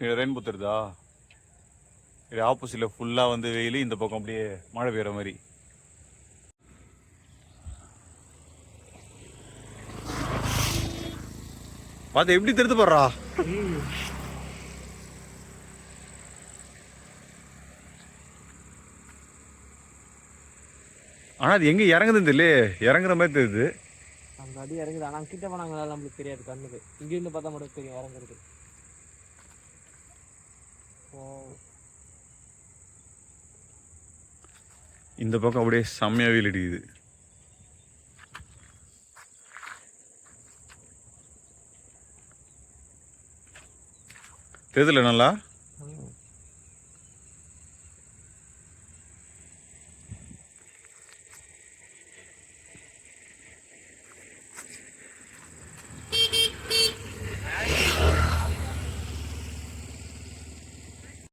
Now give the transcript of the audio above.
Rain புத்துருதா இது ஆப்போசிட்ல ஃபுல்லா வந்து வெயில் இந்த பக்கம் அப்படியே மழை பெய்கிற மாதிரி. பார்த்து எப்படி திருத்து போடுறா? ஆனா அது எங்க இறங்குதுன்னு தெரியல இறங்குற மாதிரி தெரியுது. அந்த அடி இறங்குது. ஆனால் கிட்ட போனாங்களா நம்மளுக்கு தெரியாது கண்ணுக்கு. இங்கேருந்து பார்த்தா மட்டும் தெரியும் இறங்குறது. இந்த பக்கம் அப்படியே செம்மையா வெயில் அடிக்குது. தெரியுதுல நல்லா?